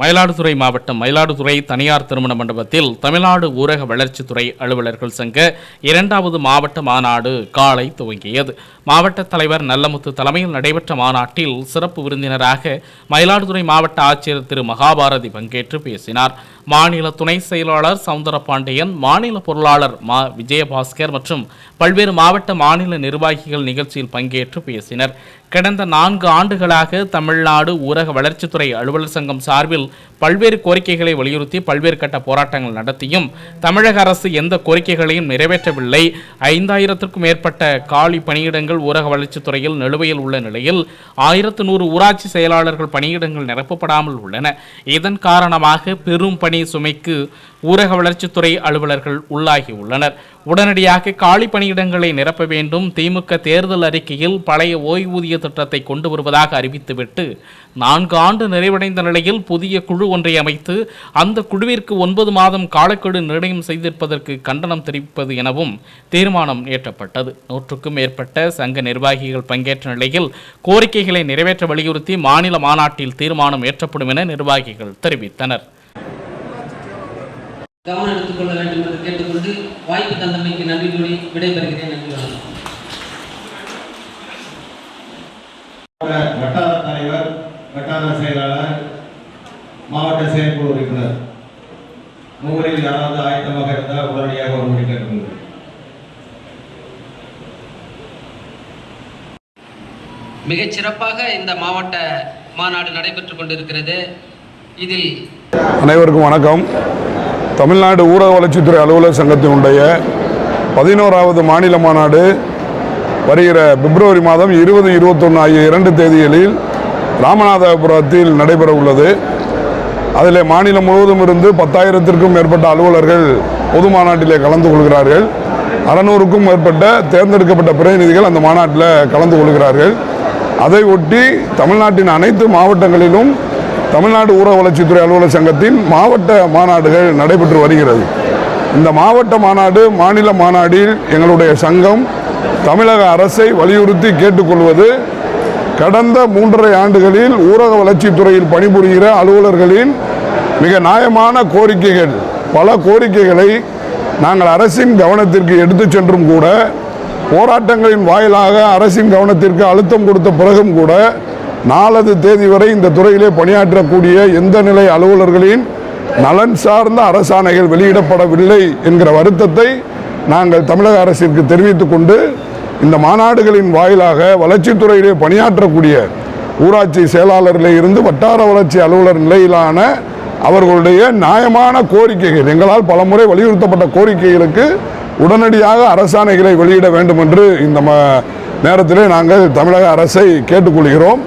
மயிலாடுதுறை மாவட்டம் மயிலாடுதுறை தனியார் திருமண மண்டபத்தில் தமிழ்நாடு ஊரக வளர்ச்சித்துறை அலுவலர்கள் சங்க இரண்டாவது மாவட்ட மாநாடு காலை துவங்கியது. மாவட்ட தலைவர் நல்லமுத்து தலைமையில் நடைபெற்ற மாநாட்டில் சிறப்பு விருந்தினராக மயிலாடுதுறை மாவட்ட ஆட்சியர் திரு மகாபாரதி பங்கேற்று பேசினார். மாநில துணை செயலாளர் சவுந்தரபாண்டியன் மாநில பொருளாளர் மா விஜயபாஸ்கர் மற்றும் பல்வேறு மாவட்ட மாநில நிர்வாகிகள் நிகழ்ச்சியில் பங்கேற்று பேசினர். கடந்த நான்கு ஆண்டுகளாக தமிழ்நாடு ஊரக வளர்ச்சித்துறை அலுவலர் சங்கம் சார்பில் பல்வேறு கோரிக்கைகளை வலியுறுத்தி பல்வேறு கட்ட போராட்டங்கள் நடத்தியும் தமிழக அரசு எந்த கோரிக்கைகளையும் நிறைவேற்றவில்லை. ஐந்தாயிரத்திற்கும் மேற்பட்ட காலி பணியிடங்கள் ஊரக வளர்ச்சித்துறையில் நிலுவையில் உள்ள நிலையில் ஆயிரத்து நூறு ஊராட்சி செயலாளர்கள் பணியிடங்கள் நிரப்பப்படாமல் உள்ளன. இதன் காரணமாக பெரும் பணி சுமைக்கு ஊரக வளர்ச்சித்துறை அலுவலர்கள் உள்ளாகி உள்ளனர் உடனடியாக காலி பணியிடங்களை நிரப்ப வேண்டும். திமுக தேர்தல் அறிக்கையில் பழைய ஓய்வூதிய திட்டத்தை கொண்டு வருவதாக அறிவித்துவிட்டு நான்கு ஆண்டு நிறைவடைந்த நிலையில் புதிய குழு ஒன்றை அமைத்து அந்த குழுவிற்கு ஒன்பது மாதம் காலக்கெடு நிர்ணயம் செய்திருப்பதற்கு கண்டனம் தெரிவிப்பது எனவும் தீர்மானம் ஏற்றப்பட்டது. நூற்றுக்கும் மேற்பட்ட சங்க நிர்வாகிகள் பங்கேற்ற நிலையில் கோரிக்கைகளை நிறைவேற்ற வலியுறுத்தி மாநில மாநாட்டில் தீர்மானம் ஏற்றப்படும் என நிர்வாகிகள் தெரிவித்தனர். கவனம் எடுத்துக்கொள்ள வேண்டும் என்று கேட்டுக்கொண்டு வாய்ப்பு தந்தமைக்கு நன்றி கூறி விடைபெறுகிறேன் நன்றி வணக்கம். வட்டார தலைவர் வட்டார செயலாளர் மாவட்ட செயற்குழு உறுப்பினர். மூவரில் யாராவது ஆயத்தமாக இருந்தால் உடனடியாக வரும்படி கேட்டுக்கொள்கிறேன் மிகச் சிறப்பாக இந்த மாவட்ட மாநாடு நடைபெற்றுக் கொண்டிருக்கிறது. இதில் அனைவருக்கும் வணக்கம். தமிழ்நாடு ஊரக வளர்ச்சித்துறை அலுவலர் சங்கத்தினுடைய பதினோராவது மாநில மாநாடு வருகிற பிப்ரவரி மாதம் இருபது இருபத்தொன்று ஆகிய இரண்டு தேதிகளில் ராமநாதபுரத்தில் நடைபெற உள்ளது. அதில் மாநிலம் முழுவதும் இருந்து பத்தாயிரத்திற்கும் மேற்பட்ட அலுவலர்கள் பொது மாநாட்டிலே கலந்து கொள்கிறார்கள். அறநூறுக்கும் மேற்பட்ட தேர்ந்தெடுக்கப்பட்ட பிரதிநிதிகள் அந்த மாநாட்டில் கலந்து கொள்கிறார்கள். அதை ஒட்டி தமிழ்நாட்டின் அனைத்து மாவட்டங்களிலும் தமிழ்நாடு ஊரக வளர்ச்சித்துறை அலுவலர் சங்கத்தின் மாவட்ட மாநாடுகள் நடைபெற்று வருகிறது. இந்த மாவட்ட மாநாடு மாநில மாநாடில் எங்களுடைய சங்கம் தமிழக அரசை வலியுறுத்தி கேட்டுக்கொள்வது கடந்த மூன்றரை ஆண்டுகளில் ஊரக வளர்ச்சித்துறையில் பணிபுரிகிற அலுவலர்களின் மிக நியாயமான கோரிக்கைகள். பல கோரிக்கைகளை நாங்கள் அரசின் கவனத்திற்கு எடுத்துச் சென்றும் கூட போராட்டங்களின் வாயிலாக அரசின் கவனத்திற்கு அழுத்தம் கொடுத்த பிறகும் கூட நாலது தேதி வரை இந்த துறையிலே பணியாற்றக்கூடிய எந்த நிலை அலுவலர்களின் நலன் சார்ந்த அரசாணைகள் வெளியிடப்படவில்லை என்கிற வருத்தத்தை நாங்கள் தமிழக அரசிற்கு தெரிவித்துக் கொண்டு இந்த மாநாடுகளின் வாயிலாக வளர்ச்சித்துறையிலே பணியாற்றக்கூடிய ஊராட்சி செயலாளரில் இருந்து வட்டார வளர்ச்சி அலுவலர் நிலையிலான அவர்களுடைய நியாயமான கோரிக்கைகள் எங்களால் பலமுறை வலியுறுத்தப்பட்ட கோரிக்கைகளுக்கு உடனடியாக அரசாணைகளை வெளியிட வேண்டும் என்று இந்த நேரத்திலே நாங்கள் தமிழக அரசை கேட்டுக்கொள்கிறோம்.